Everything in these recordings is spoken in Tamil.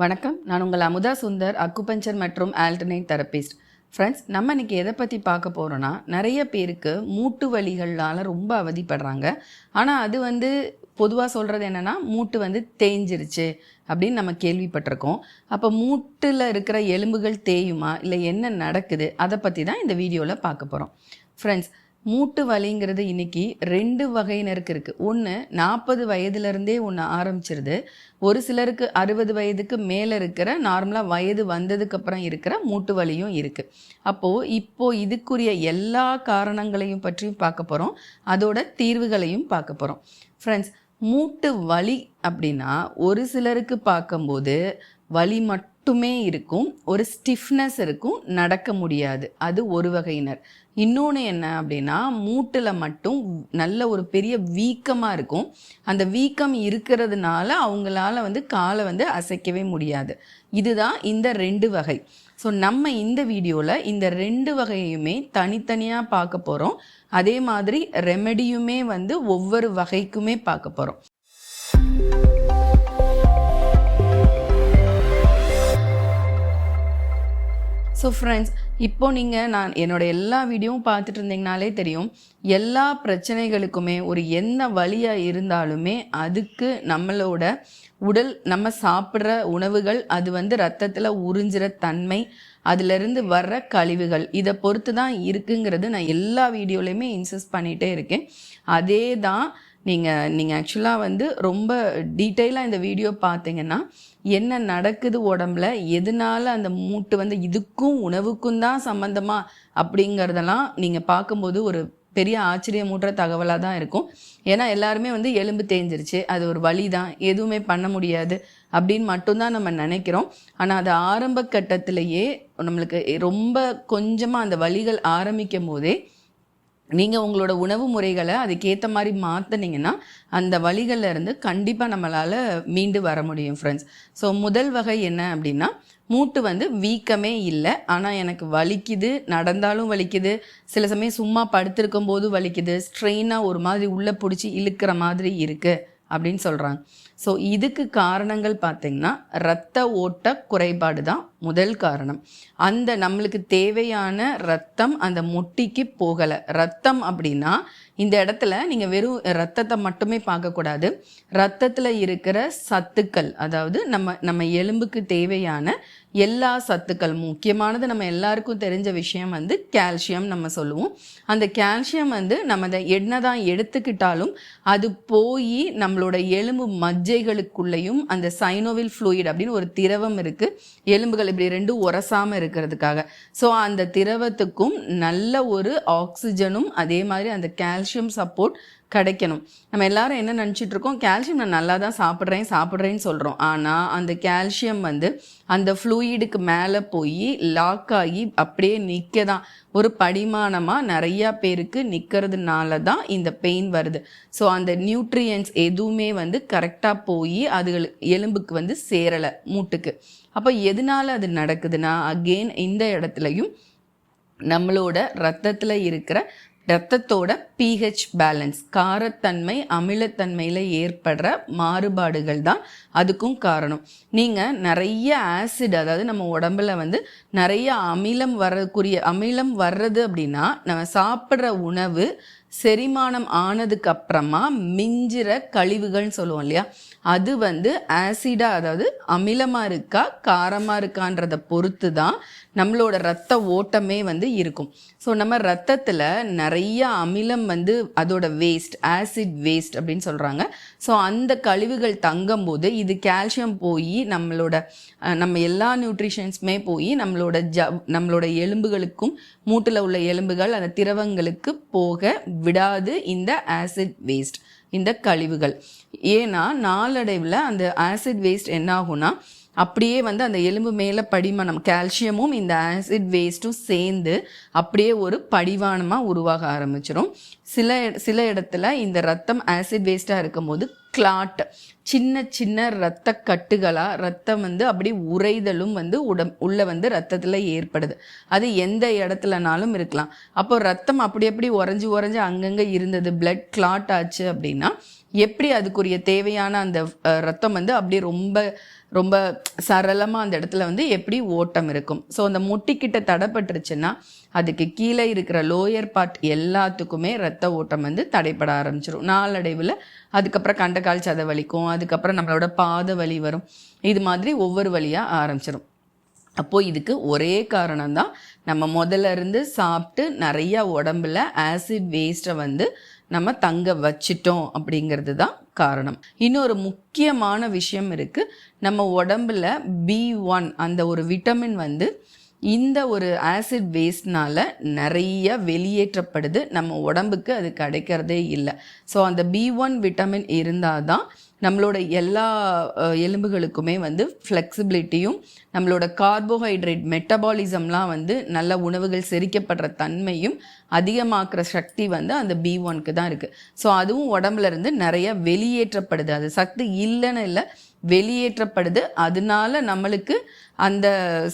வணக்கம். நான் உங்கள் அமுதா சுந்தர் அக்குபஞ்சர் மற்றும் ஆல்டர்னேட் தெரபிஸ்ட் ஃப்ரெண்ட்ஸ் நம்ம இன்னைக்கு எதை பற்றி பார்க்க போகிறோன்னா நிறைய பேருக்கு மூட்டு வலிகளால் ரொம்ப அவதிப்படுறாங்க. ஆனால் அது வந்து பொதுவாக சொல்கிறது என்னென்னா மூட்டு வந்து தேஞ்சிருச்சு அப்படின்னு நம்ம கேள்விப்பட்டிருக்கோம். அப்போ மூட்டில் இருக்கிற எலும்புகள் தேயுமா? இல்லை என்ன நடக்குது? அதை பற்றி தான் இந்த வீடியோவில் பார்க்க போகிறோம் ஃப்ரெண்ட்ஸ் மூட்டு வலிங்கிறது இன்னைக்கு ரெண்டு வகையினருக்கு இருக்குது ஒன்று நாற்பது வயதுலேருந்தே ஒன்று ஆரம்பிச்சிருது. ஒரு சிலருக்கு அறுபது வயதுக்கு மேலே இருக்கிற நார்மலாக வயது வந்ததுக்கப்புறம் இருக்கிற மூட்டு வலியும் இருக்குது அப்போது இப்போது இதுக்குரிய எல்லா காரணங்களையும் பற்றியும் பார்க்க போகிறோம் அதோட தீர்வுகளையும் பார்க்க போகிறோம் ஃப்ரெண்ட்ஸ் மூட்டு வலி அப்படின்னா ஒரு சிலருக்கு பார்க்கும்போது வலி மட்டுமே இருக்கும் ஒரு ஸ்டிஃப்னஸ் இருக்கும் நடக்க முடியாது. அது ஒரு வகையினர். இன்னொன்று என்ன அப்படின்னா மூட்டில் மட்டும் நல்ல ஒரு பெரிய வீக்கமாக இருக்கும். அந்த வீக்கம் இருக்கிறதுனால அவங்களால வந்து காலை வந்து அசைக்கவே முடியாது. இதுதான் இந்த ரெண்டு வகை. ஸோ நம்ம இந்த வீடியோவில் இந்த ரெண்டு வகையுமே தனித்தனியாக பார்க்க போகிறோம் அதே மாதிரி ரெமெடியுமே வந்து ஒவ்வொரு வகைக்குமே பார்க்க போகிறோம் ஸோ ஃப்ரெண்ட்ஸ் இப்போ நீங்கள் நான் என்னோட எல்லா வீடியோவும் பார்த்துட்டு இருந்தீங்கனாலே தெரியும். எல்லா பிரச்சனைகளுக்குமே ஒரு என்ன வழியாக இருந்தாலுமே அதுக்கு நம்மளோட உடல் நம்ம சாப்பிட்ற உணவுகள் அது வந்து ரத்தத்தில் உறிஞ்சிற தன்மை அதிலிருந்து வர்ற கழிவுகள் இதை பொறுத்து தான் இருக்குங்கிறது நான் எல்லா வீடியோலையுமே இன்சிஸ்ட் பண்ணிகிட்டே இருக்கேன். அதே தான் நீங்கள் நீங்கள் ஆக்சுவலாக வந்து ரொம்ப டீட்டெயிலாக இந்த வீடியோ பார்த்தீங்கன்னா என்ன நடக்குது உடம்புல? எதனால அந்த மூட்டு வந்து இதுக்கும் உணவுக்கும் தான் சம்மந்தமா அப்படிங்கிறதெல்லாம் நீங்கள் பார்க்கும்போது ஒரு பெரிய ஆச்சரியமூட்டுற தகவலாக தான் இருக்கும். ஏன்னா எல்லாருமே வந்து எலும்பு தேஞ்சிருச்சு அது ஒரு வழி தான். எதுவுமே பண்ண முடியாது அப்படின்னு மட்டும்தான் நம்ம நினைக்கிறோம். ஆனால் அது ஆரம்ப கட்டத்திலேயே நம்மளுக்கு ரொம்ப கொஞ்சமாக அந்த வழிகள் ஆரம்பிக்கும் போதே நீங்கள் உங்களோட உணவு முறைகளை அதுக்கேற்ற மாதிரி மாற்றினீங்கன்னா அந்த வழிகளில் இருந்து கண்டிப்பாக நம்மளால் மீண்டு வர முடியும் ஃப்ரெண்ட்ஸ் ஸோ முதல் வகை என்ன அப்படின்னா மூட்டு வந்து வீக்கமே இல்லை. ஆனால் எனக்கு வலிக்குது நடந்தாலும் வலிக்குது. சில சமயம் சும்மா படுத்திருக்கும் போது வலிக்குது. ஸ்ட்ரெயினாக ஒரு மாதிரி உள்ளே பிடிச்சி இழுக்கிற மாதிரி இருக்குது அப்படின்னு சொல்கிறாங்க ஸோ இதுக்கு காரணங்கள் பார்த்திங்கன்னா இரத்த ஓட்ட குறைபாடு தான் முதல் காரணம். அந்த நம்மளுக்கு தேவையான ரத்தம் அந்த முட்டிக்கு போகலை. ரத்தம் அப்படின்னா இந்த இடத்துல நீங்கள் வெறும் ரத்தத்தை மட்டுமே பார்க்கக்கூடாது. ரத்தத்தில் இருக்கிற சத்துக்கள் அதாவது நம்ம நம்ம எலும்புக்கு தேவையான எல்லா சத்துக்கள் முக்கியமானது நம்ம எல்லாருக்கும் தெரிஞ்ச விஷயம் வந்து கால்சியம் நம்ம சொல்லுவோம். அந்த கால்சியம் வந்து நம்ம அதை என்னதான் எடுத்துக்கிட்டாலும் அது போய் நம்மளோட எலும்பு மஜ்ஜைகளுக்குள்ளேயும் அந்த சைனோவில் ஃப்ளூயிட் அப்படின்னு ஒரு திரவம் இருக்குது எலும்புகள் இப்படி ரெண்டும் உரசாமல் இருக்கிறதுக்காக. ஸோ அந்த திரவத்துக்கும் நல்ல ஒரு ஆக்சிஜனும் அதே மாதிரி அந்த கால்சியம் சப்போர்ட் கிடைக்கணும். நம்ம எல்லாரும் என்ன நினச்சிட்டு இருக்கோம்? கால்சியம் நான் நல்லா தான் சாப்பிட்றேன் சாப்பிட்றேன்னு சொல்கிறோம் ஆனால் அந்த கால்சியம் வந்து அந்த ஃப்ளூயிடுக்கு மேலே போய் லாக் ஆகி அப்படியே நிற்க தான் ஒரு படிமானமாக நிறையா பேருக்கு நிற்கிறதுனால தான் இந்த பெயின் வருது. ஸோ அந்த நியூட்ரியன்ஸ் எதுவுமே வந்து கரெக்டாக போய் அதுகள் எலும்புக்கு வந்து சேரலை மூட்டுக்கு. அப்போ எதனால அது நடக்குதுன்னா அகெயின் இந்த இடத்துலையும் நம்மளோட ரத்தத்தில் இருக்கிற ரத்தத்தோட பிஹெச் பேலன்ஸ் காரத்தன்மை அமிலத்தன்மையில் ஏற்படுற மாறுபாடுகள் தான் அதுக்கும் காரணம். நீங்கள் நிறைய ஆசிட் அதாவது நம்ம உடம்புல வந்து நிறைய அமிலம் வரக்கூடிய அமிலம் வர்றது அப்படின்னா நம்ம சாப்பிட்ற உணவு செரிமானம் ஆனதுக்கு அப்புறமா மிஞ்சிற கழிவுகள்னு சொல்லுவோம் இல்லையா? அது வந்து ஆசிடாக அதாவது அமிலமாக இருக்கா காரமாக இருக்கான்றத பொறுத்து தான் நம்மளோட ரத்த ஓட்டமே வந்து இருக்கும். ஸோ நம்ம ரத்தத்தில் நிறைய அமிலம் வந்து அதோட வேஸ்ட் ஆசிட் வேஸ்ட் அப்படின்னு சொல்கிறாங்க ஸோ அந்த கழிவுகள் தங்கும் போது இது கால்சியம் போய் நம்மளோட நம்ம எல்லா நியூட்ரிஷன்ஸுமே போய் நம்மளோட ஜ நம்மளோட எலும்புகளுக்கும் மூட்டில் உள்ள எலும்புகள் அந்த திரவங்களுக்கு போக விடாது இந்த ஆசிட் வேஸ்ட் இந்த கழிவுகள். ஏன்னா நாளடைவில் அந்த ஆசிட் வேஸ்ட் என்ன ஆகும்னா அப்படியே வந்து அந்த எலும்பு மேலே படிமானம் கால்சியமும் இந்த ஆசிட் வேஸ்ட்டும் சேர்ந்து அப்படியே ஒரு படிவானமாக உருவாக ஆரம்பிச்சிடும் சில சில இடத்துல இந்த ரத்தம் ஆசிட் வேஸ்ட்டாக இருக்கும்போது கிளாட் சின்ன சின்ன ரத்த கட்டுகளாக ரத்தம் வந்து அப்படி உறைதலும் வந்து உடம் உள்ள வந்து ரத்தத்தில் ஏற்படுது. அது எந்த இடத்துலனாலும் இருக்கலாம். அப்போ ரத்தம் அப்படி அப்படி உறைஞ்சி உறைஞ்சி அங்கங்கே இருந்தது பிளட் கிளாட் ஆச்சு அப்படின்னா எப்படி அதுக்குரிய தேவையான அந்த ரத்தம் வந்து அப்படியே ரொம்ப ரொம்ப சரளமாக அந்த இடத்துல வந்து எப்படி ஓட்டம் இருக்கும். ஸோ அந்த முட்டிக்கிட்ட தடைப்பட்டுருச்சுன்னா அதுக்கு கீழே இருக்கிற லோயர் பார்ட் எல்லாத்துக்குமே ரத்த ஓட்டம் வந்து தடைப்பட ஆரம்பிச்சிடும் நாளடைவில் அதுக்கப்புறம் கண்டக்கால் சதை வலிக்கும் அதுக்கப்புறம் நம்மளோட பாத வலி வரும். இது மாதிரி ஒவ்வொரு வழியாக ஆரம்பிச்சிடும் அப்போது இதுக்கு ஒரே காரணம் தான் நம்ம முதல்ல இருந்து சாப்பிட்டு நிறைய உடம்புல ஆசிட் வேஸ்ட்டை வந்து நம்ம தங்க வச்சிட்டோம் அப்படிங்கிறது தான் காரணம். இன்னொரு முக்கியமான விஷயம் இருக்குது நம்ம உடம்புல பி ஒன் அந்த ஒரு விட்டமின் வந்து இந்த ஒரு ஆசிட் வேஸ்ட்னால நிறைய வெளியேற்றப்படுது. நம்ம உடம்புக்கு அது கிடைக்கிறதே இல்லை. ஸோ அந்த பி ஒன் விட்டமின் இருந்தால் தான் நம்மளோட எல்லா எலும்புகளுக்குமே வந்து ஃப்ளெக்சிபிலிட்டியும் நம்மளோட கார்போஹைட்ரேட் மெட்டபாலிசம்லாம் வந்து நல்ல உணவுகள் செரிக்கப்படுற தன்மையும் அதிகமாக்குற சக்தி வந்து அந்த பி ஒன்க்கு தான் இருக்குது ஸோ அதுவும் உடம்புல இருந்து நிறைய வெளியேற்றப்படுது. அது சக்தி இல்லைன்னு இல்லை வெளியேற்றப்படுது. அதனால நம்மளுக்கு அந்த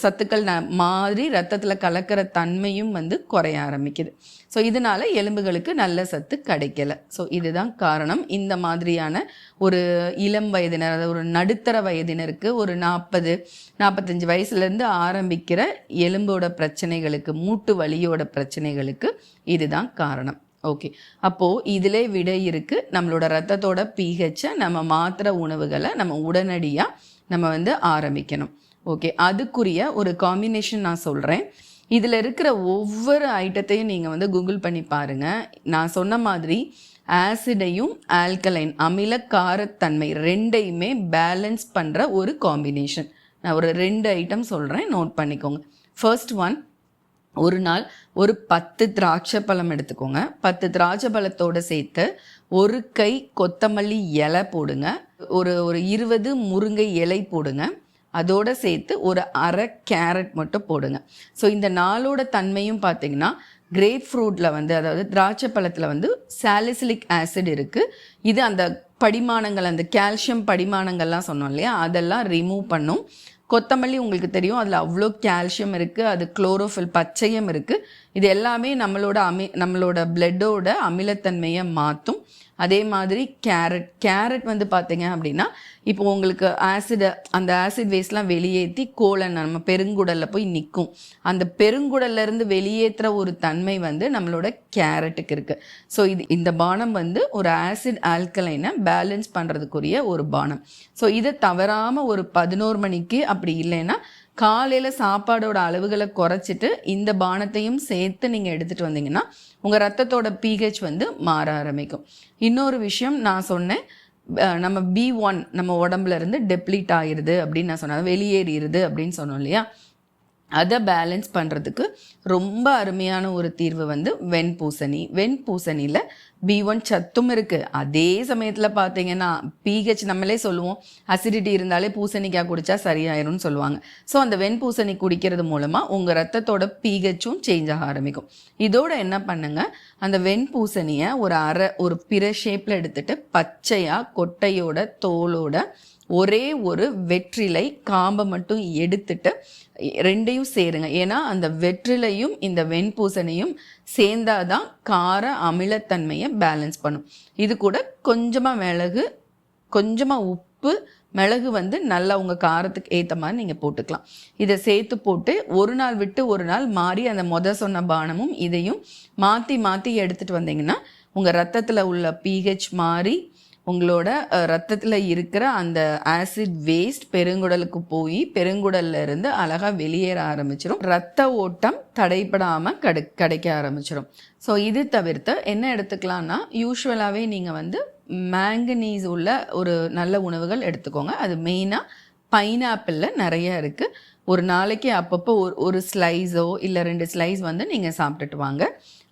சத்துக்கள் ந மாதிரி ரத்தத்தில் கலக்கிற தன்மையும் வந்து குறைய ஆரம்பிக்குது. ஸோ இதனால எலும்புகளுக்கு நல்ல சத்து கிடைக்கல. ஸோ இதுதான் காரணம். இந்த மாதிரியான ஒரு இளம் வயதினர் அதாவது ஒரு நடுத்தர வயதினருக்கு ஒரு நாற்பது நாற்பத்தஞ்சு வயசுலேருந்து ஆரம்பிக்கிற எலும்போட பிரச்சனைகளுக்கு மூட்டு வலியோட பிரச்சனைகளுக்கு இதுதான் காரணம். ஓகே அப்போது இதிலே விடை இருக்குது நம்மளோட ரத்தத்தோட பிஹெச்சை நம்ம மாத்திர உணவுகளை நம்ம உடனடியாக நம்ம வந்து ஆரம்பிக்கணும். ஓகே அதுக்குரிய ஒரு காம்பினேஷன் நான் சொல்கிறேன் இதில் இருக்கிற ஒவ்வொரு ஐட்டத்தையும் நீங்கள் வந்து கூகுள் பண்ணி பாருங்கள் நான் சொன்ன மாதிரி ஆசிடையும் ஆல்கலைன் அமில காரத்தன்மை ரெண்டையுமே பேலன்ஸ் பண்ணுற ஒரு காம்பினேஷன் நான் ஒரு ரெண்டு ஐட்டம் சொல்கிறேன் நோட் பண்ணிக்கோங்க. ஃபர்ஸ்ட் ஒன் ஒரு நாள் ஒரு பத்து திராட்சை பழம் எடுத்துக்கோங்க. பத்து திராட்சை பழத்தோட சேர்த்து ஒரு கை கொத்தமல்லி இலை போடுங்க. ஒரு ஒரு இருபது முருங்கை இலை போடுங்க. அதோட சேர்த்து ஒரு அரை கேரட் மட்டும் போடுங்க. ஸோ இந்த நாளோட தன்மையும் பார்த்தீங்கன்னா கிரேப் ஃப்ரூட்டில் வந்து அதாவது திராட்சை பழத்தில் வந்து சாலிசிலிக் ஆசிட் இருக்குது இது அந்த படிமானங்கள் அந்த கால்சியம் படிமானங்கள்லாம் சொன்னோம் இல்லையா? அதெல்லாம் ரிமூவ் பண்ணும். கொத்தமல்லி உங்களுக்கு தெரியும். அதில் அவ்வளோ கால்சியம் இருக்குது அது குளோரோஃபில் பச்சையம் இருக்குது இது எல்லாமே நம்மளோட அமி நம்மளோட பிளட்டோட அமிலத்தன்மையை மாற்றும் அதே மாதிரி கேரட் கேரட் வந்து பார்த்தீங்க அப்படின்னா இப்போ உங்களுக்கு ஆசிட் அந்த ஆசிட் வேஸ்ட்லாம் வெளியேற்றி கோலன் நம்ம பெருங்குடலில் போய் நிற்கும் அந்த பெருங்குடல்லேருந்து வெளியேற்றுற ஒரு தன்மை வந்து நம்மளோட கேரட்டுக்கு இருக்குது ஸோ இது இந்த பானம் வந்து ஒரு ஆசிட் ஆல்கலைனை பேலன்ஸ் பண்ணுறதுக்குரிய ஒரு பானம். ஸோ இதை தவறாமல் ஒரு பதினோரு மணிக்கு அப்படி இல்லைன்னா காலையில் சாப்பாடோட அளவுகளை குறைச்சிட்டு இந்த பானத்தையும் சேர்த்து நீங்கள் எடுத்துகிட்டு வந்தீங்கன்னா உங்கள் ரத்தத்தோட பிஹெச் வந்து மாற ஆரம்பிக்கும். இன்னொரு விஷயம் நான் சொன்னேன். நம்ம பி ஒன் நம்ம உடம்புல இருந்து டெப்ளீட் ஆயிடுது அப்படின்னு நான் சொன்னேன். வெளியேறிடுது அப்படின்னு சொன்னோம் இல்லையா? அதை பேலன்ஸ் பண்ணுறதுக்கு ரொம்ப அருமையான ஒரு தீர்வு வந்து வெண்பூசணி. வெண்பூசணியில் பி ஒன் சத்தும் இருக்குது அதே சமயத்தில் பார்த்தீங்கன்னா பிஹெச் நம்மளே சொல்லுவோம். அசிடிட்டி இருந்தாலே பூசணிக்காய் குடித்தா சரியாயிரும்னு சொல்லுவாங்க. ஸோ அந்த வெண்பூசணி குடிக்கிறது மூலமாக உங்கள் ரத்தத்தோட பிஹெச்சும் சேஞ்ச் ஆக ஆரம்பிக்கும். இதோட என்ன பண்ணுங்கள் அந்த வெண்பூசணியை ஒரு அரை ஒரு பிற ஷேப்பில் எடுத்துகிட்டு பச்சையாக கொட்டையோட தோலோட ஒரே ஒரு வெற்றிலை காம்பை மட்டும் எடுத்துட்டு ரெண்டையும் சேருங்க. ஏன்னா அந்த வெற்றிலையும் இந்த வெண்பூசணியும் சேர்ந்தாதான் கார அமிலத்தன்மையை பேலன்ஸ் பண்ணும். இது கூட கொஞ்சமாக மிளகு கொஞ்சமாக உப்பு மிளகு வந்து நல்லா உங்கள் காரத்துக்கு ஏற்ற மாதிரி நீங்கள் போட்டுக்கலாம். இதை சேர்த்து போட்டு ஒரு நாள் விட்டு ஒரு நாள் மாறி அந்த மொத சொன்ன பானமும் இதையும் மாற்றி மாற்றி எடுத்துகிட்டு வந்தீங்கன்னா உங்கள் ரத்தத்தில் உள்ள பிஹெச் மாறி உங்களோட ரத்தத்தில் இருக்கிற அந்த ஆசிட் வேஸ்ட் பெருங்குடலுக்கு போய் பெருங்குடல்ல இருந்து அழகாக வெளியேற ஆரம்பிச்சிடும் ரத்த ஓட்டம் தடைப்படாமல் கடு கிடைக்க ஆரம்பிச்சிடும் ஸோ இது தவிர்த்து என்ன எடுத்துக்கலாம்னா யூஸ்வலாகவே நீங்கள் வந்து மேங்கனீஸ் உள்ள ஒரு நல்ல உணவுகள் எடுத்துக்கோங்க. அது மெயினாக பைனாப்பிளில் நிறைய இருக்குது ஒரு நாளைக்கு அப்பப்போ ஒரு ஒரு ஸ்லைஸோ இல்லை ரெண்டு ஸ்லைஸ் வந்து நீங்கள் சாப்பிட்டுட்டு வாங்க.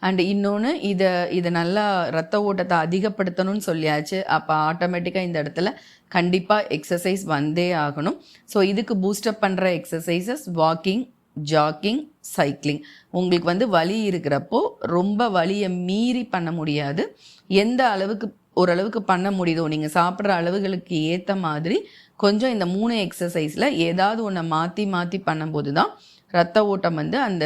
அண்ட் இன்னொன்று இதை இதை நல்லா ரத்த ஓட்டத்தை அதிகப்படுத்தணும்னு சொல்லியாச்சு. அப்போ ஆட்டோமேட்டிக்காக இந்த இடத்துல கண்டிப்பாக எக்ஸசைஸ் வந்தே ஆகணும். ஸோ இதுக்கு பூஸ்டப் பண்ணுற எக்ஸசைசஸ் வாக்கிங் ஜாக்கிங் சைக்கிளிங் உங்களுக்கு வந்து வலி இருக்கிறப்போ ரொம்ப வலியை மீறி பண்ண முடியாது. எந்த அளவுக்கு ஓரளவுக்கு பண்ண முடியுதோ நீங்கள் சாப்பிட்ற அளவுகளுக்கு ஏற்ற மாதிரி கொஞ்சம் இந்த மூணு எக்ஸசைஸில் ஏதாவது ஒன்றை மாற்றி மாற்றி பண்ணும்போது தான் ரத்த ஓட்டம் வந்து அந்த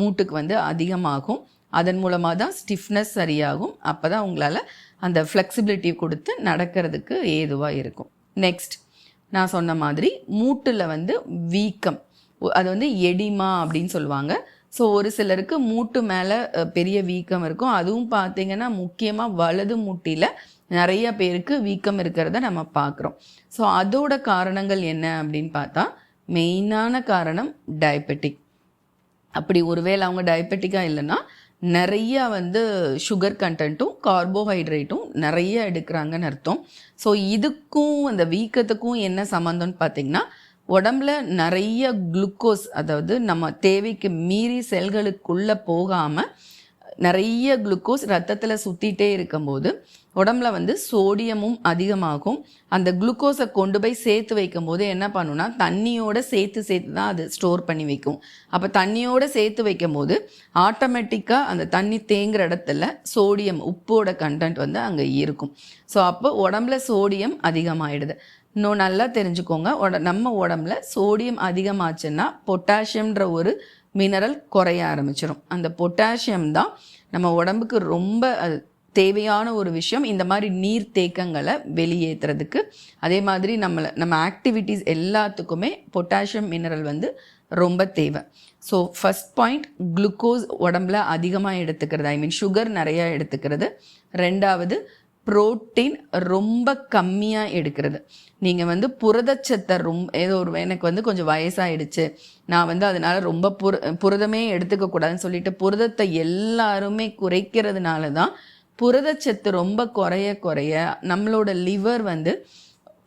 மூட்டுக்கு வந்து அதிகமாகும். அதன் மூலமாக தான் ஸ்டிஃப்னஸ் சரியாகும். அப்போ தான் உங்களால் அந்த ஃப்ளெக்சிபிலிட்டி கொடுத்து நடக்கிறதுக்கு ஏதுவாக இருக்கும். நெக்ஸ்ட் நான் சொன்ன மாதிரி மூட்டில் வந்து வீக்கம். அது வந்து எடிமா அப்படின்னு சொல்லுவாங்க. ஸோ ஒரு சிலருக்கு மூட்டு மேலே பெரிய வீக்கம் இருக்கும். அதுவும் பார்த்தீங்கன்னா முக்கியமாக வலது மூட்டியில் நிறைய பேருக்கு வீக்கம் இருக்கிறத நம்ம பார்க்குறோம் ஸோ அதோட காரணங்கள் என்ன அப்படின்னு பார்த்தா மெயினான காரணம் டயபெட்டிக் அப்படி ஒருவேளை அவங்க டயபெட்டிக்காக இல்லைன்னா நிறைய வந்து சுகர் கண்டென்ட்டும் கார்போஹைட்ரேட்டும் நிறைய எடுக்கிறாங்கன்னு அர்த்தம். ஸோ இதுக்கும் அந்த வீக்கத்துக்கும் என்ன சம்மந்தம்னு பார்த்தீங்கன்னா உடம்புல நிறைய குளுக்கோஸ் அதாவது நம்ம தேவைக்கு மீறி செல்களுக்குள்ளே போகாமல் நிறைய குளுக்கோஸ் ரத்தத்தில் சுற்றிட்டே இருக்கும்போது உடம்புல வந்து சோடியமும் அதிகமாகும். அந்த குளுக்கோஸை கொண்டு போய் சேர்த்து வைக்கும் போது என்ன பண்ணுன்னா தண்ணியோட சேர்த்து சேர்த்து தான் அது ஸ்டோர் பண்ணி வைக்கும். அப்போ தண்ணியோட சேர்த்து வைக்கும்போது ஆட்டோமேட்டிக்காக அந்த தண்ணி தேங்குற இடத்துல சோடியம் உப்போட கண்டென்ட் வந்து அங்கே இருக்கும். ஸோ அப்போ உடம்புல சோடியம் அதிகமாயிடுது. இன்னும் நல்லா தெரிஞ்சுக்கோங்க உட நம்ம உடம்புல சோடியம் அதிகமாச்சுன்னா பொட்டாசியம்ன்ற ஒரு மினரல் குறைய ஆரம்பிச்சிடும் அந்த பொட்டாசியம் தான் நம்ம உடம்புக்கு ரொம்ப அது தேவையான ஒரு விஷயம் இந்த மாதிரி நீர் தேக்கங்களை வெளியேற்றுறதுக்கு அதே மாதிரி நம்மளை நம்ம ஆக்டிவிட்டீஸ் எல்லாத்துக்குமே பொட்டாசியம் மினரல் வந்து ரொம்ப தேவை. ஸோ ஃபஸ்ட் பாயிண்ட் குளுக்கோஸ் உடம்புல அதிகமாக எடுத்துக்கிறது. ஐ மீன் சுகர் நிறையா எடுத்துக்கிறது. ரெண்டாவது புரோட்டீன் ரொம்ப கம்மியாக எடுக்கிறது. நீங்கள் வந்து புரதச்சத்தை ரொம்ப ஏதோ ஒரு எனக்கு வந்து கொஞ்சம் வயசாகிடுச்சு நான் வந்து அதனால் ரொம்ப புர புரதமே எடுத்துக்கக்கூடாதுன்னு சொல்லிட்டு புரதத்தை எல்லாருமே குறைக்கிறதுனால தான் புரதச்சத்து ரொம்ப குறைய குறைய நம்மளோட லிவர் வந்து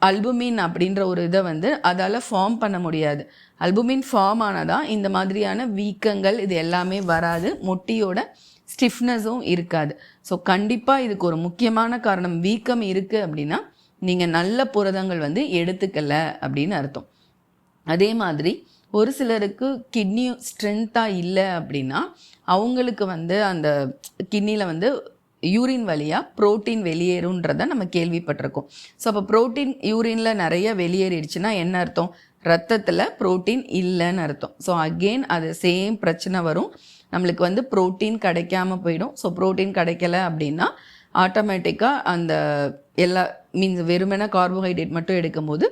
அல்புமின் அப்படின்ற ஒரு இதை வந்து அதால் ஃபார்ம் பண்ண முடியாது. அல்புமின் ஃபார்ம் ஆனதான் இந்த மாதிரியான வீக்கங்கள் இது எல்லாமே வராது. முட்டியோட ஸ்டிஃப்னஸும் இருக்காது. ஸோ கண்டிப்பாக இதுக்கு ஒரு முக்கியமான காரணம் வீக்கம் இருக்குது அப்படின்னா நீங்கள் நல்ல புரதங்கள் வந்து எடுத்துக்கல அப்படின்னு அர்த்தம். அதே மாதிரி ஒரு சிலருக்கு கிட்னி ஸ்ட்ரென்த்தாக இல்லை அப்படின்னா அவங்களுக்கு வந்து அந்த கிட்னியில் வந்து யூரின் வழியாக ப்ரோட்டீன் வெளியேறுன்றத நம்ம கேள்விப்பட்டிருக்கோம். ஸோ அப்போ புரோட்டீன் யூரினில் நிறைய வெளியேறிடுச்சுன்னா என்ன அர்த்தம்? ரத்தத்தில் புரோட்டீன் இல்லைன்னு அர்த்தம். ஸோ அகெயின் அது சேம் பிரச்சனை வரும். நம்மளுக்கு வந்து புரோட்டீன் கிடைக்காம போயிடும். ஸோ புரோட்டீன் கிடைக்கல அப்படின்னா ஆட்டோமேட்டிக்காக அந்த எல்லா மீன்ஸ் வெறுமனே கார்போஹைட்ரேட் மட்டும் எடுக்கும்போது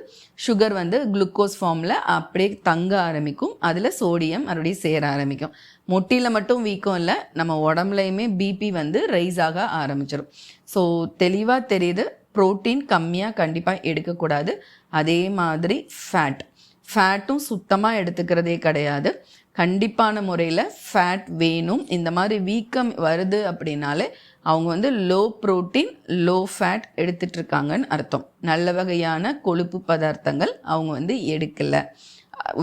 சுகர் வந்து குளுக்கோஸ் ஃபார்மில் அப்படியே தங்க ஆரம்பிக்கும். அதில் சோடியம் மறுபடியும் சேர ஆரம்பிக்கும். முட்டியில் மட்டும் வீக்கம் இல்லை நம்ம உடம்புலையுமே பிபி வந்து ரைஸ் ஆக ஆரம்பிச்சிடும் ஸோ தெளிவாக தெரியுது புரோட்டீன் கம்மியாக கண்டிப்பாக எடுக்கக்கூடாது. அதே மாதிரி ஃபேட் ஃபேட்டும் சுத்தமாக எடுத்துக்கிறதே கிடையாது. கண்டிப்பான முறையில் ஃபேட் வேணும். இந்த மாதிரி வீக்கம் வருது அப்படின்னாலே அவங்க வந்து லோ புரோட்டீன் லோ ஃபேட் எடுத்துட்ருக்காங்கன்னு அர்த்தம். நல்ல வகையான கொழுப்பு பதார்த்தங்கள் அவங்க வந்து எடுக்கலை.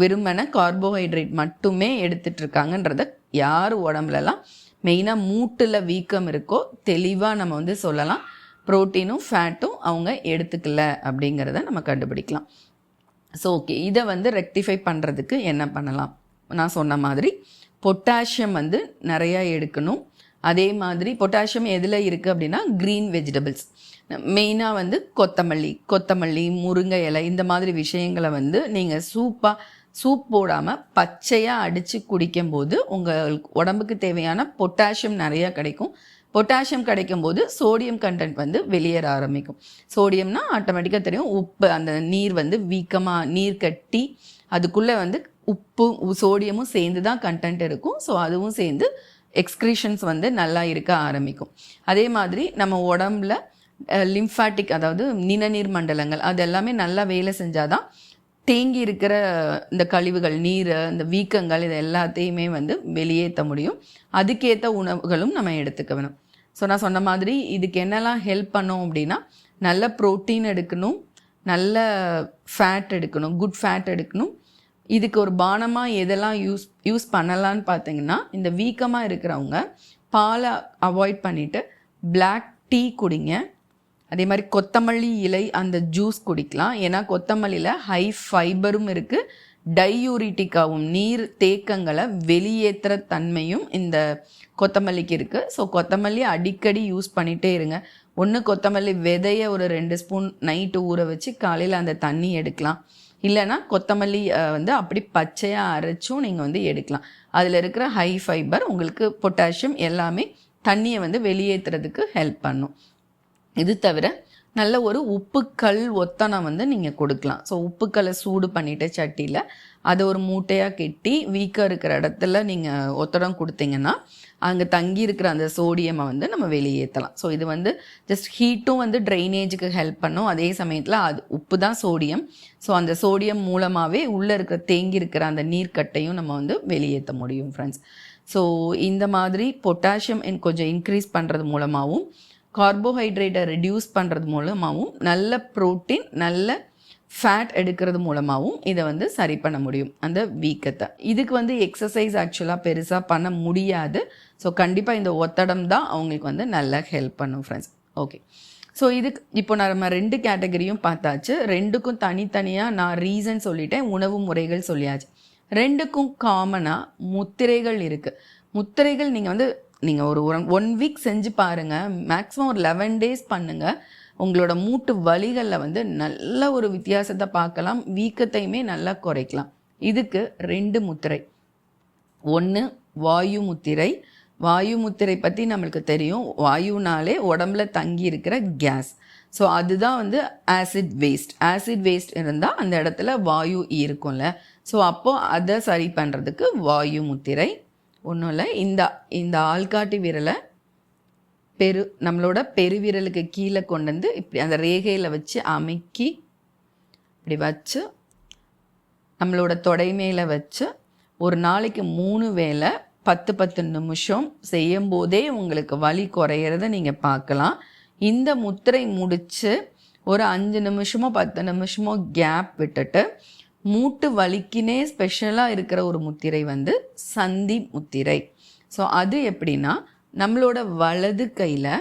வெறுமன கார்போஹைட்ரேட் மட்டுமே எடுத்துட்ருக்காங்கன்றத யார் உடம்புலலாம் மெயினாக மூட்டில் வீக்கம் இருக்கோ தெளிவாக நம்ம வந்து சொல்லலாம். ப்ரோட்டீனும் ஃபேட்டும் அவங்க எடுத்துக்கல அப்படிங்கிறத நம்ம கண்டுபிடிக்கலாம். ஸோ ஓகே இதை வந்து ரெக்டிஃபை பண்ணுறதுக்கு என்ன பண்ணலாம்? நான் சொன்ன மாதிரி பொட்டாசியம் வந்து நிறையா எடுக்கணும். அதே மாதிரி பொட்டாசியம் எதில் இருக்குது அப்படின்னா க்ரீன் வெஜிடபிள்ஸ் மெயினாக வந்து கொத்தமல்லி கொத்தமல்லி முருங்கை இலை இந்த மாதிரி விஷயங்களை வந்து நீங்கள் சூப்பாக சூப் போடாமல் பச்சையாக அடித்து குடிக்கும்போது உங்கள் உடம்புக்கு தேவையான பொட்டாசியம் நிறையா கிடைக்கும். பொட்டாசியம் கிடைக்கும்போது சோடியம் கண்டென்ட் வந்து வெளியேற ஆரம்பிக்கும். சோடியம்னா ஆட்டோமேட்டிக்காக தெரியும். உப்பு அந்த நீர் வந்து வீக்கமாக நீர் கட்டி அதுக்குள்ளே வந்து உப்பு சோடியமும் சேர்ந்து தான் கண்டென்ட் இருக்கும். ஸோ அதுவும் சேர்ந்து எக்ஸ்க்ரீஷன்ஸ் வந்து நல்லா இருக்க ஆரம்பிக்கும். அதே மாதிரி நம்ம உடம்புல லிம்ஃபாட்டிக் அதாவது நிணநீர் மண்டலங்கள் அது எல்லாமே நல்லா வேலை செஞ்சாதான் தேங்கி இருக்கிற இந்த கழிவுகள் நீர் இந்த வீக்கங்கள் இது எல்லாத்தையுமே வந்து வெளியேற்ற முடியும். அதுக்கேற்ற உணவுகளும் நம்ம எடுத்துக்க வேணும் ஸோ நான் சொன்ன மாதிரி இதுக்கு என்னெல்லாம் ஹெல்ப் பண்ணோம் அப்படின்னா நல்ல ப்ரோட்டீன் எடுக்கணும் நல்ல ஃபேட் எடுக்கணும் குட் ஃபேட் எடுக்கணும். இதுக்கு ஒரு பானமாக எதெல்லாம் யூஸ் யூஸ் பண்ணலான்னு பார்த்தீங்கன்னா இந்த வீக்கமாக இருக்கிறவங்க பாலை அவாய்ட் பண்ணிவிட்டு பிளாக் டீ குடிங்க. அதே மாதிரி கொத்தமல்லி இலை அந்த ஜூஸ் குடிக்கலாம். ஏன்னா கொத்தமல்லியில் ஹை ஃபைபரும் இருக்குது டையூரிட்டிக்காவும் நீர் தேக்கங்களை வெளியேற்றுற தன்மையும் இந்த கொத்தமல்லிக்கு இருக்குது ஸோ கொத்தமல்லி அடிக்கடி யூஸ் பண்ணிகிட்டே இருங்க. ஒன்று கொத்தமல்லி விதைய ஒரு ரெண்டு ஸ்பூன் நைட்டு ஊற வச்சு காலையில் அந்த தண்ணி எடுக்கலாம். இல்லைன்னா கொத்தமல்லி வந்து அப்படி பச்சையாக அரைச்சும் நீங்கள் வந்து எடுக்கலாம். அதில் இருக்கிற ஹை ஃபைபர் உங்களுக்கு பொட்டாசியம் எல்லாமே தண்ணியை வந்து வெளியேற்றுறதுக்கு ஹெல்ப் பண்ணும். இது தவிர நல்ல ஒரு உப்புக்கல் ஒத்தனம் வந்து நீங்கள் கொடுக்கலாம். ஸோ உப்புக்கல்லை சூடு பண்ணிவிட்டு சட்டியில் அதை ஒரு மூட்டையாக கெட்டி வீக்காக இருக்கிற இடத்துல நீங்கள் ஒத்தடம் கொடுத்தீங்கன்னா அங்கே தங்கி இருக்கிற அந்த சோடியமை வந்து நம்ம வெளியேற்றலாம் ஸோ இது வந்து ஜஸ்ட் ஹீட்டும் வந்து ட்ரைனேஜுக்கு ஹெல்ப் பண்ணும். அதே சமயத்தில் அது உப்பு தான் சோடியம் ஸோ அந்த சோடியம் மூலமாகவே உள்ளே இருக்கிற தேங்கி இருக்கிற அந்த நீர்க்கட்டையும் நம்ம வந்து வெளியேற்ற முடியும் ஃப்ரெண்ட்ஸ் ஸோ இந்த மாதிரி பொட்டாசியம் கொஞ்சம் இன்க்ரீஸ் பண்ணுறது மூலமாகவும் கார்போஹைட்ரேட்டை ரெடியூஸ் பண்ணுறது மூலமாகவும் நல்ல ப்ரோட்டீன் நல்ல ஃபேட் எடுக்கிறது மூலமாகவும் இதை வந்து சரி பண்ண முடியும் அந்த வீக்கத்தை. இதுக்கு வந்து எக்ஸசைஸ் ஆக்சுவலாக பெருசாக பண்ண முடியாது. ஸோ கண்டிப்பாக இந்த ஒத்தடம் தான் அவங்களுக்கு வந்து நல்லா ஹெல்ப் பண்ணும் ஃப்ரெண்ட்ஸ் ஓகே ஸோ இதுக்கு இப்போ நம்ம ரெண்டு கேட்டகரியும் பார்த்தாச்சு. ரெண்டுக்கும் தனித்தனியாக நான் ரீசன் சொல்லிட்டேன் உணவு முறைகள் சொல்லியாச்சு. ரெண்டுக்கும் காமனாக முத்திரைகள் இருக்குது முத்திரைகள் நீங்கள் வந்து நீங்கள் ஒரு ஒன் வீக் செஞ்சு பாருங்கள் மேக்ஸிமம் ஒரு லெவன் டேஸ் பண்ணுங்கள் உங்களோட மூட்டு வலிகளில் வந்து நல்ல ஒரு வித்தியாசத்தை பார்க்கலாம். வீக்கத்தையுமே நல்லா குறைக்கலாம். இதுக்கு ரெண்டு முத்திரை. ஒன்று வாயு முத்திரை. வாயு முத்திரை பற்றி நம்மளுக்கு தெரியும். வாயுனாலே உடம்புல தங்கி இருக்கிற கேஸ் ஸோ அதுதான் வந்து ஆசிட் வேஸ்ட் ஆசிட் வேஸ்ட் இருந்தால் அந்த இடத்துல வாயு இருக்கும்ல. ஸோ அப்போது அதை சரி பண்ணுறதுக்கு வாயு முத்திரை. ஒன்றும் இல்லை இந்த இந்த ஆள்காட்டி விரலை பெரு நம்மளோட பெருவிரலுக்கு கீழே கொண்டு வந்து இப்படி அந்த ரேகையில் வச்சு அமைக்கி இப்படி வச்சு நம்மளோட தொடை மேலே வச்சு ஒரு நாளைக்கு மூணு வேலை பத்து பத்து நிமிஷம் செய்யும் போதே உங்களுக்கு வலி குறையிறத நீங்கள் பார்க்கலாம். இந்த முத்திரை முடித்து ஒரு அஞ்சு நிமிஷமோ பத்து நிமிஷமோ கேப் விட்டுட்டு மூட்டு வலிக்கினே ஸ்பெஷலாக இருக்கிற ஒரு முத்திரை வந்து சந்தி முத்திரை. ஸோ அது எப்படின்னா நம்மளோட வலது கையில்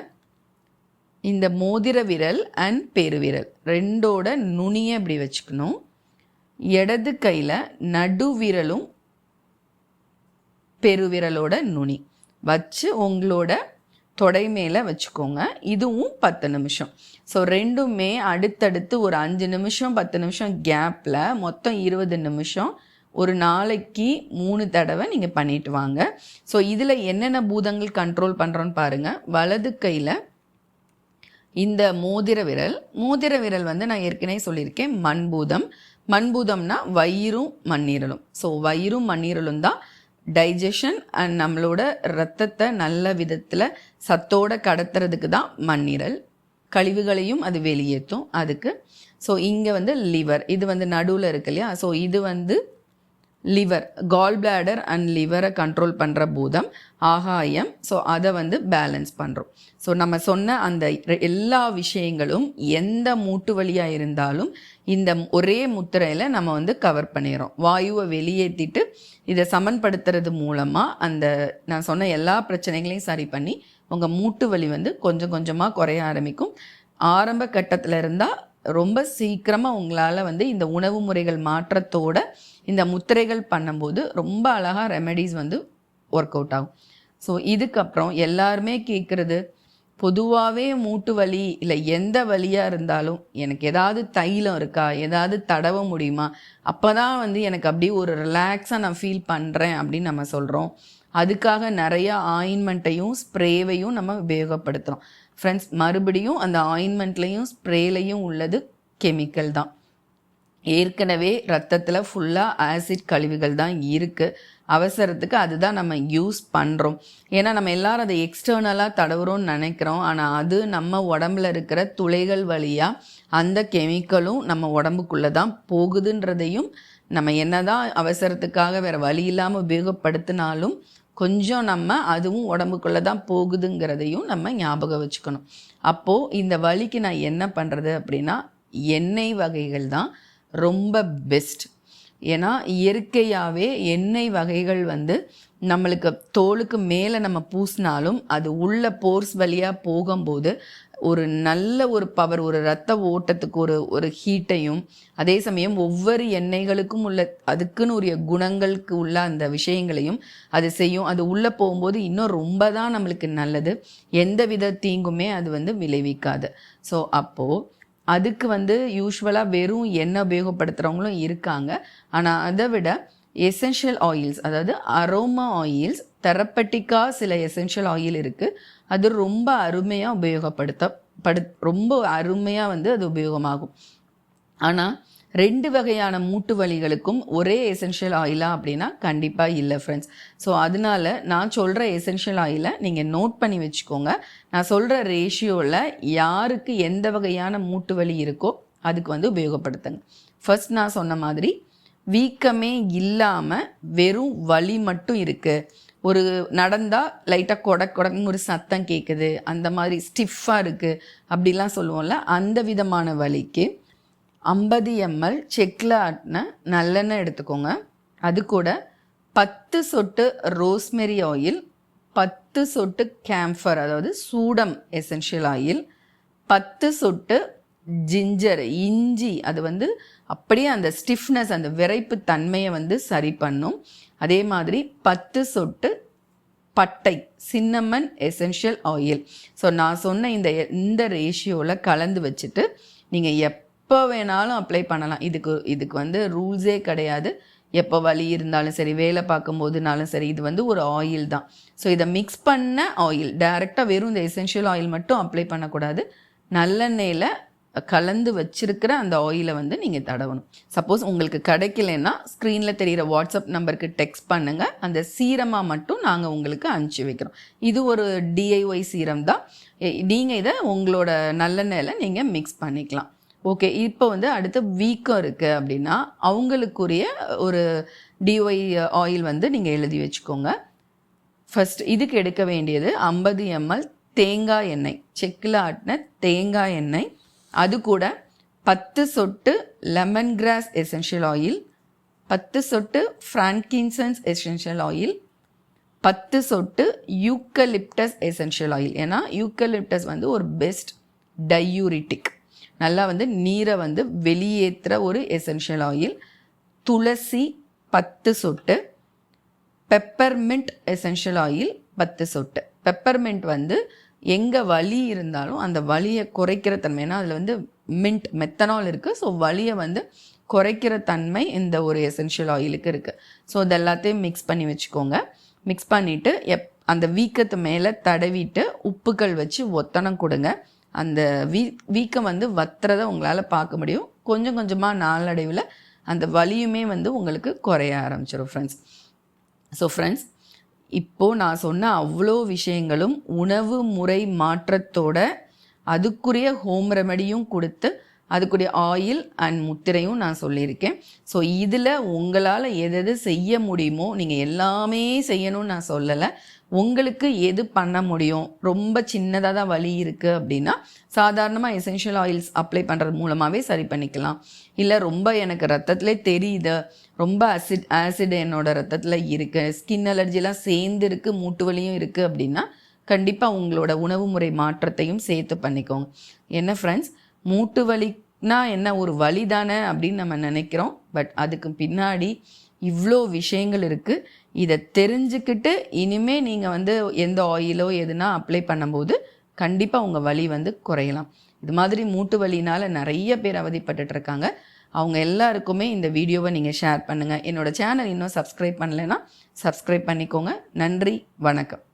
இந்த மோதிர விரல் அண்ட் பெருவிரல் ரெண்டோட நுனியை இப்படி வச்சுக்கணும். இடது கையில் நடுவிரலும் பெருவிரலோட நுனி. வச்சு உங்களோட தொடை மேலே வச்சுக்கோங்க. இதுவும் பத்து நிமிஷம். ஸோ ரெண்டுமே அடுத்தடுத்து ஒரு அஞ்சு நிமிஷம் பத்து நிமிஷம் கேப்பில் மொத்தம் இருபது நிமிஷம். ஒரு நாளைக்கு மூணு தடவை நீங்கள் பண்ணிட்டு வாங்க. ஸோ இதில் என்னென்ன பூதங்கள் கண்ட்ரோல் பண்ணுறோன்னு பாருங்கள் வலது கையில் இந்த மோதிர விரல். மோதிர விரல் வந்து நான் ஏற்கனவே சொல்லியிருக்கேன் மண்பூதம். மண்பூதம்னா வயிறும் மண்ணீரலும். ஸோ வயிறும் மண்ணீரலும் தான். டைஜஷன் அண்ட் நம்மளோட ரத்தத்தை நல்ல விதத்தில் சத்தோட கடத்துறதுக்கு தான் மண்ணீரல். கழிவுகளையும் அது வெளியேற்றும். அதுக்கு ஸோ இங்கே வந்து லிவர் இது வந்து நடுவில் இருக்கு இல்லையா? ஸோ இது வந்து லிவர் கால் பிளாடர் அண்ட் லிவரை கண்ட்ரோல் பண்ணுற பூதம் ஆகாயம். ஸோ அதை வந்து பேலன்ஸ் பண்ணுறோம் ஸோ நம்ம சொன்ன அந்த எல்லா விஷயங்களும் எந்த மூட்டு வழியாக இருந்தாலும் இந்த ஒரே முத்திரையில் நம்ம வந்து கவர் பண்ணிடுறோம் வாயுவை வெளியேற்றிட்டு இதை சமன்படுத்துறது மூலமாக அந்த நான் சொன்ன எல்லா பிரச்சனைகளையும் சரி பண்ணி உங்கள் மூட்டு வலி வந்து கொஞ்சம் கொஞ்சமாக குறைய ஆரம்பிக்கும். ஆரம்ப கட்டத்தில் இருந்தால் ரொம்ப சீக்கிரமாக உங்களால் வந்து இந்த உணவு முறைகள் மாற்றத்தோட இந்த முத்திரைகள் பண்ணும்போது ரொம்ப அழகாக ரெமெடிஸ் வந்து ஒர்க் அவுட் ஆகும். ஸோ இதுக்கப்புறம் எல்லாருமே கேட்குறது பொதுவாகவே மூட்டு வலி இல்லை எந்த வலியாக இருந்தாலும் எனக்கு ஏதாவது தைலம் இருக்கா ஏதாவது தடவ முடியுமா? அப்போ தான் வந்து எனக்கு அப்படியே ஒரு ரிலாக்ஸாக நான் ஃபீல் பண்ணுறேன் அப்படின்னு நம்ம சொல்கிறோம் அதுக்காக நிறைய ஆயின்மெண்ட்டையும் ஸ்ப்ரேவையும் நம்ம உபயோகப்படுத்துகிறோம் ஃப்ரெண்ட்ஸ் மறுபடியும் அந்த ஆயின்மெண்ட்லேயும் ஸ்ப்ரேலையும் உள்ளது கெமிக்கல் தான். ஏற்கனவே ரத்தத்தில் ஃபுல்லாக ஆசிட் கழிவுகள் தான் இருக்குது அவசரத்துக்கு அதுதான் நம்ம யூஸ் பண்ணுறோம் ஏன்னா நம்ம எல்லாரும் அதை எக்ஸ்டர்னலாக தடவுறோம்னு நினைக்கிறோம். ஆனால் அது நம்ம உடம்புல இருக்கிற துளைகள் வழியாக அந்த கெமிக்கலும் நம்ம உடம்புக்குள்ளே தான் போகுதுன்றதையும் நம்ம என்னதான் அவசரத்துக்காக வேறு வழி இல்லாமல் உபயோகப்படுத்தினாலும் கொஞ்சம் நம்ம அதுவும் உடம்புக்குள்ளே தான் போகுதுங்கிறதையும் நம்ம ஞாபகம் வச்சுக்கணும். அப்போது இந்த வலிக்கு நான் என்ன பண்ணுறது அப்படின்னா எண்ணெய் வகைகள் தான் ரொம்ப பெஸ்ட் ஏன்னா இயற்கையாகவே எண்ணெய் வகைகள் வந்து நம்மளுக்கு தோலுக்கு மேலே நம்ம பூசினாலும் அது உள்ள போர்ஸ் வழியாக போகும்போது ஒரு நல்ல ஒரு பவர் ஒரு ரத்த ஓட்டத்துக்கு ஒரு ஒரு ஹீட்டையும் அதே சமயம் ஒவ்வொரு எண்ணெய்களுக்கும் உள்ள அதுக்குன்னு உரிய குணங்களுக்கு உள்ள அந்த விஷயங்களையும் அது செய்யும். அது உள்ளே போகும்போது இன்னும் ரொம்ப தான் நம்மளுக்கு நல்லது. எந்த வித தீங்குமே அது வந்து விளைவிக்காது. ஸோ அப்போது அதுக்கு வந்து யூஸ்வலாக வெறும் எண்ணெய் உபயோகப்படுத்துகிறவங்களும் இருக்காங்க. ஆனால் அதை விட எசென்ஷியல் ஆயில்ஸ் அதாவது அரோமா ஆயில்ஸ் தெரப்பட்டிக்காக சில எசென்ஷியல் ஆயில் இருக்குது அது ரொம்ப அருமையாக உபயோகப்படுத்த படு ரொம்ப அருமையாக வந்து அது உபயோகமாகும். ஆனால் ரெண்டு வகையான மூட்டு வலிகளுக்கும் ஒரே எசென்ஷியல் ஆயிலா அப்படின்னா கண்டிப்பாக இல்லை ஃப்ரெண்ட்ஸ் ஸோ அதனால நான் சொல்கிற எசென்ஷியல் ஆயிலை நீங்கள் நோட் பண்ணி வச்சுக்கோங்க. நான் சொல்கிற ரேஷியோவில் யாருக்கு எந்த வகையான மூட்டு வலி இருக்கோ அதுக்கு வந்து உபயோகப்படுத்துங்க. ஃபர்ஸ்ட் நான் சொன்ன மாதிரி வீக்கமே இல்லாமல் வெறும் வலி மட்டும் இருக்குது ஒரு நடந்தால் லைட்டாக கொடக் கொடக்குன்னு ஒரு சத்தம் கேட்குது அந்த மாதிரி ஸ்டிஃபாக இருக்குது அப்படிலாம் சொல்லுவோம்ல அந்த விதமான வலிக்கு ஐம்பது எம்எல் செக்கில் ஆட்டின நல்லெண்ணெய் எடுத்துக்கோங்க. அது கூட பத்து சொட்டு ரோஸ்மெரி ஆயில் பத்து சொட்டு கேம்ஃபர் அதாவது சூடம் எசென்ஷியல் ஆயில் பத்து சொட்டு ஜிஞ்சர் இஞ்சி அது வந்து அப்படியே அந்த ஸ்டிஃப்னஸ் அந்த விரைப்பு தன்மையை வந்து சரி பண்ணும். அதே மாதிரி பத்து சொட்டு பட்டை சின்னமன் எசென்ஷியல் ஆயில். ஸோ நான் சொன்ன இந்த இந்த ரேஷியோவில் கலந்து வச்சுட்டு நீங்கள் எப் எப்போ வேணாலும் அப்ளை பண்ணலாம். இதுக்கு இதுக்கு வந்து ரூல்ஸே கிடையாது. எப்போ வலி இருந்தாலும் சரி வேலை பார்க்கும் போதுனாலும் சரி இது வந்து ஒரு ஆயில் தான். ஸோ இதை மிக்ஸ் பண்ண ஆயில் டைரெக்டாக வெறும் இந்த எசென்ஷியல் ஆயில் மட்டும் அப்ளை பண்ணக்கூடாது. நல்லெண்ணெயில் கலந்து வச்சிருக்கிற அந்த ஆயிலை வந்து நீங்கள் தடவணும். சப்போஸ் உங்களுக்கு கிடைக்கலன்னா ஸ்க்ரீனில் தெரிகிற வாட்ஸ்அப் நம்பருக்கு டெக்ஸ்ட் பண்ணுங்கள் அந்த சீரமாக மட்டும் நாங்கள் உங்களுக்கு அனுப்பிச்சி வைக்கிறோம். இது ஒரு டிஐஒய் சீரம் தான். நீங்கள் இதை உங்களோட நல்லெண்ணெயில் நீங்கள் மிக்ஸ் பண்ணிக்கலாம். ஓகே இப்போ வந்து அடுத்து வீக்கம் இருக்குது அப்படின்னா அவங்களுக்குரிய ஒரு டிஒய் ஆயில் வந்து நீங்கள் எழுதி வச்சுக்கோங்க. ஃபஸ்ட் இதுக்கு எடுக்க வேண்டியது ஐம்பது எம்எல் தேங்காய் எண்ணெய். செக்கில் ஆட்டின தேங்காய் எண்ணெய். அது கூட பத்து சொட்டு லெமன் கிராஸ் எசென்ஷியல் ஆயில் பத்து சொட்டு ஃப்ரான்கின்சன்ஸ் எசென்ஷியல் ஆயில் பத்து சொட்டு யூக்கலிப்டஸ் எசென்ஷியல் ஆயில் ஏன்னா யூக்கலிப்டஸ் வந்து ஒரு பெஸ்ட் டையூரிட்டிக் நல்லா வந்து நீரை வந்து வெளியேற்றுற ஒரு எசென்ஷியல் ஆயில் துளசி பத்து சொட்டு பெப்பர்மெண்ட் எசென்ஷியல் ஆயில் பத்து சொட்டு. பெப்பர்மெண்ட் வந்து எங்கே வலி இருந்தாலும் அந்த வலியை குறைக்கிற தன்மை ஏன்னா அதில் வந்து மின்ட் மெத்தனால் இருக்குது ஸோ வலியை வந்து குறைக்கிற தன்மை இந்த ஒரு எசென்ஷியல் ஆயிலுக்கு இருக்குது ஸோ இது எல்லாத்தையும் மிக்ஸ் பண்ணி வச்சுக்கோங்க. மிக்ஸ் பண்ணிவிட்டு எப் அந்த வீக்கத்து மேலே தடவிட்டு உப்புக்கள் வச்சு ஒத்தனம் கொடுங்க. அந்த வீ வீக்கம் வந்து வத்துறதை உங்களால் பார்க்க முடியும். கொஞ்சம் கொஞ்சமாக நாளடைவில் அந்த வலியுமே வந்து உங்களுக்கு குறைய ஆரம்பிச்சிடும் ஃப்ரெண்ட்ஸ் ஸோ ஃப்ரெண்ட்ஸ் இப்போது நான் சொன்ன அவ்வளோ விஷயங்களும் உணவு முறை மாற்றத்தோட அதுக்குரிய ஹோம் ரெமடியும் கொடுத்து அதுக்குரிய ஆயில் அண்ட் முத்திரையும் நான் சொல்லியிருக்கேன். ஸோ இதில் உங்களால் எது எது செய்ய முடியுமோ நீங்கள் எல்லாமே செய்யணும்னு நான் சொல்லலை. உங்களுக்கு எது பண்ண முடியும்? ரொம்ப சின்னதாக தான் வலி இருக்குது அப்படின்னா சாதாரணமாக எசென்ஷியல் ஆயில்ஸ் அப்ளை பண்ணுறது மூலமாகவே சரி பண்ணிக்கலாம். இல்லை ரொம்ப எனக்கு ரத்தத்திலே தெரியுது. ரொம்ப ஆசிட் ஆசிட் என்னோடய ரத்தத்தில் இருக்குது ஸ்கின் அலர்ஜிலாம் சேர்ந்து இருக்குது மூட்டு வலியும் இருக்குது அப்படின்னா கண்டிப்பாக உங்களோட உணவு முறை மாற்றத்தையும் சேர்த்து பண்ணிக்கோங்க. என்ன ஃப்ரெண்ட்ஸ் மூட்டு வலினா என்ன ஒரு வலி தானே அப்படின்னு நம்ம நினைக்கிறோம். பட் அதுக்கு பின்னாடி இவ்வளோ விஷயங்கள் இருக்குது இதை தெரிஞ்சுக்கிட்டு இனிமே நீங்கள் வந்து எந்த ஆயிலோ எதுனா அப்ளை பண்ணும்போது கண்டிப்பாக உங்கள் வலி வந்து குறையலாம். இது மாதிரி மூட்டு வலினால் நிறைய பேர் அவதிப்பட்டுட்டு இருக்காங்க அவங்க எல்லாருக்குமே இந்த வீடியோவை நீங்கள் ஷேர் பண்ணுங்கள் என்னோடய சேனல் இன்னும் சப்ஸ்கிரைப் பண்ணலைன்னா சப்ஸ்கிரைப் பண்ணிக்கோங்க. நன்றி வணக்கம்.